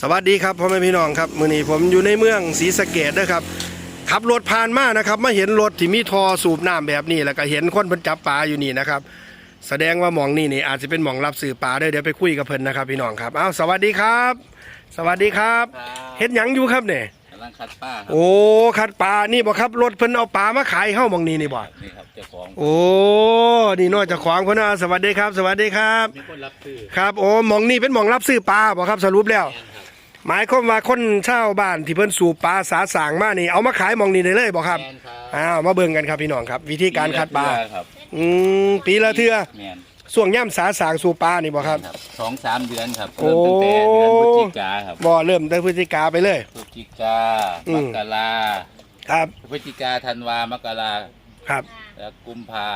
สวัสดีครับพ่อแม่พี่น้องครับมื้อนี้ผมอยู่ในเมืองศรีสะเกดนะครับขับรถผ่านมานะครับมาเห็นรถที่มีทอสูบน้ำแบบนี้แล้วก็เห็นคนเพิ่นจับปลาอยู่นี่นะครับ แสดงว่าหมองนี่นี่อาจจะเป็นหมองรับสื่อปลาเด้อเดี๋ยวไปคุยกับเพิ่นนะครับพี่น้องครับอ้าวสวัสดีครับ สวัสดีครับครับเฮ็ดหยังอยู่ครับเนี่ยกำลังคัดป้าครับ โอ้คัดปลานี่บ่ครับรถเพิ่นเอาปลามาขายเฮ้าหมองนี้นี่บ่นี่ครับเจ้าของโอ้นี่น้อยเจากของเพิ่นนะสวัสดีครับ สวัสดีครับ มีคนรับซื้อครับโอ้หมองนี่เป็นหมองรับซื้อปลาบ่ครับสรุปแล้ว แม่นครับ หมายความว่าคนเช่าวบ้านที่เพิ่นสูบปลาสาสางมานี่ เอามาขายหมองนี่ได้เลยบ่ครับแม่นครับ อ้าวมาเบิ่งกันครับพี่น้องครับ วิธีการคัดปลาครับอืมปีละเทื่อแม่นช่วงย่ำสาสางสูบปลานี่บ่ครับสองสามเดือนครับโอ้เริ่มตั้งแต่เดือนพฤศจิกาครับบ่เริ่มตั้งพฤศจิกาไปเลย พฤศจิกาอืม มกราครับพฤศจิกาธันวามกราครับ แล้วกุมภา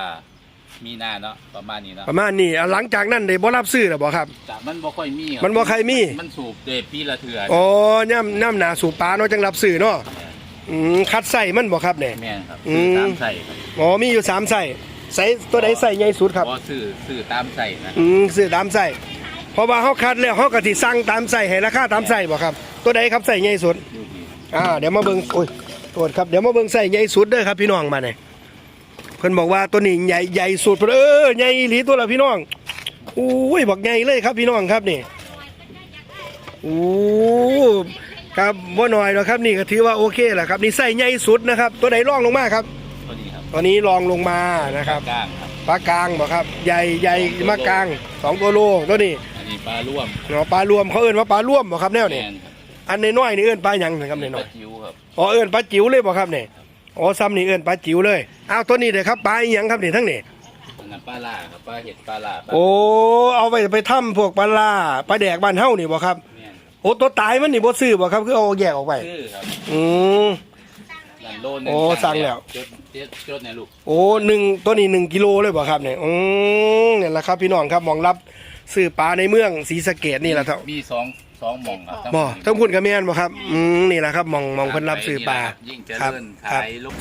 มีนาเนาะประมาณนี้เนาะประมาณนี้อะหลังจากนั้นได้บ่รับซื้อแล้วบ่ครับ แต่มันบ่ค่อยมีรับมันบ่ค่อยมีมันสูบเดปีละเถื่ออ๋อย่ำย่ำหนาสูบปลาเนาะจังรับซื้อเนาะอืมคัดไส้มันบ่ครับเนี่ย แม่นครับอืซื้อมตามใส่ครับอ๋อมีอยู่สามไส้ไส้ตัวใดไส้ใหญ่สุดครับ บ่ซื้อซื้อตามใส่นะอืมซื้อตามไส้เพราะว่าเฮาคัดแล้วเฮาก็สิสั่งตามไส้ให้ราคาตามไส้บ่ครับ ตัวใดครับไส้ใหญ่สุดดูดีอ่าเดี๋ยวมาเบิ่งโอ้ยโทษครับเดี๋ยวมาเบิ่งไส้ใหญ่สุดเด้อครับพี่น้องมาเนี่ย เพิ่นบอกว่าตัวนี้ใหญ่ใหญ่สุดเพิ่นเออใหญ่อีหลีตัวละพี่น้องอุ้ยบอกใหญ่เลยครับพี่น้องครับนี่โอ้ครับบ่น้อยหรอกครับนี่ก็ถือว่าโอเคแหละครับนี่ไส้ใหญ่สุดนะครับ ตัวไหนรองลงมาครับตัวนี้ครับตัวนี้รองลงมานะครับกลางครับปลากลางบ่ครับ ใหญ่ใหญ่มากลางสองตัวโลตัวนี้อันนี้ปลาร่วมเนาะปลารวมเขาเอิ้นว่าปลาร่วมบ่ครับแนวนี้แม่นครับอันน้อยๆนี่เอิ้นปลาหยังนะครับปน้อลายจิ๋วครับๆอ๋อเอิ้นปลาจิ๋วเลยบ่ครับเนี่ย อ๋อซ้ำนี่เอิ้นปลาจิ๋วเลยอ้าวตัวนี้เด้อครับปลาอีหยังครับนี่ทั้งนี้อันนั้นปลาล่าครับปลาเห็ดปลาล่าปลาโอ้เอาไปไปทำพวกปลาล่าปลาแดกบ้านเฮานี่บ่ครับแม่นโอ้ตัวตายมันนี่บ่ซื้อบ่ครับคือเอาแยกออกไป ชื่อครับอืม นั่นโลนึงโอ้สั่งแล้ว จดจดจดในลูกโอ้หนึ่งตัวนี้หนึ่งกิโลเลยบ่ครับเนี่ยอืมเนี่ยแหละครับพี่น้องครับมองรับซื้อปลาในเมืองศรีสะเกดนี่แหละครับมีสอง สองหม่องครับบ่ทั้งพุ่นกับแม่นบ่ครับอืมนี่แหละครับมองมองเพิ่นรับซื้อปลายิ่งเจครับริญครับขายลูก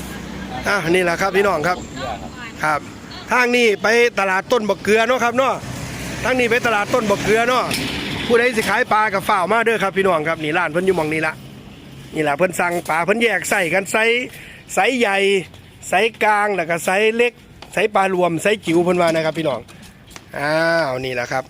อะนี่แหละครับพี่น้องครับเพื่อครับครับทางนี้ไปตลาดต้นบักเกลือเนาะครับเนาะทางนี้ไปตลาดต้นบักเกลือเนาะผู้ใดสิขายปลากับฝ่าวมาเด้อครับพี่น้องครับนี่ร้านเพิ่นอยู่หมองนี้ละนี่แหละเพิ่นสั่งปลาเพิ่นแยกใส่กันไซส์ไซส์ใหญ่ไซส์กลางแล้วก็ไซส์เล็กไซส์ปลารวมไซส์จิ๋วเพิ่นว่านะครับพี่น้องอ้าวนี่แหละครับ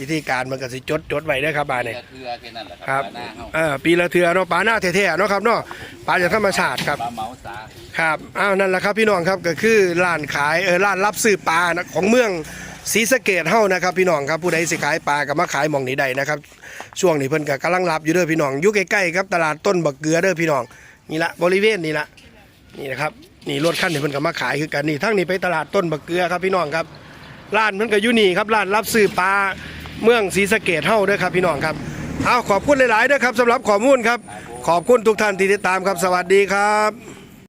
วิธีการมันก็สิจดจดไว้เด้อครับบาดนี้เพื่อแค่นั้นแหละครับปลาหน้าเฮาเออปีละเทือเนาะปลาหน้าแท้ๆเนาะครับเนาะปลาจากธรรมชาติครับ ปลาเมาสาครับอ้าวนั่นแหละครับพี่น้องครับก็คือร้านขายเออร้านรับซื้อปลานะของเมืองศรีสะเกดเฮานะครับ พี่น้องครับผู้ใดสิขายปลาก็มาขายหมองนี้ได้นะครับ ช่วงนี้เพิ่นก็กำลังรับอยู่เด้อพี่น้องอยู่ใกล้ๆครับตลาดต้นบักเกลือเด้อพี่น้องนี่ละบริเวณนี่ละนี่นะครับนี่รถคันนี้เพิ่นก็มาขายคือกันนี่ทั้งนี้ไปตลาดต้นบักเกลือครับพี่น้องครับร้านเพิ่นก็อยู่นี่ครับร้านรับซื้อปลา เมืองศรีสะเกดเฮาด้วยครับพี่น้องครับเอาขอบคุณหลายๆด้อครับสำหรับข้อมูลครับ ขอบคุณทุกท่านที่ติดตามครับสวัสดีครับ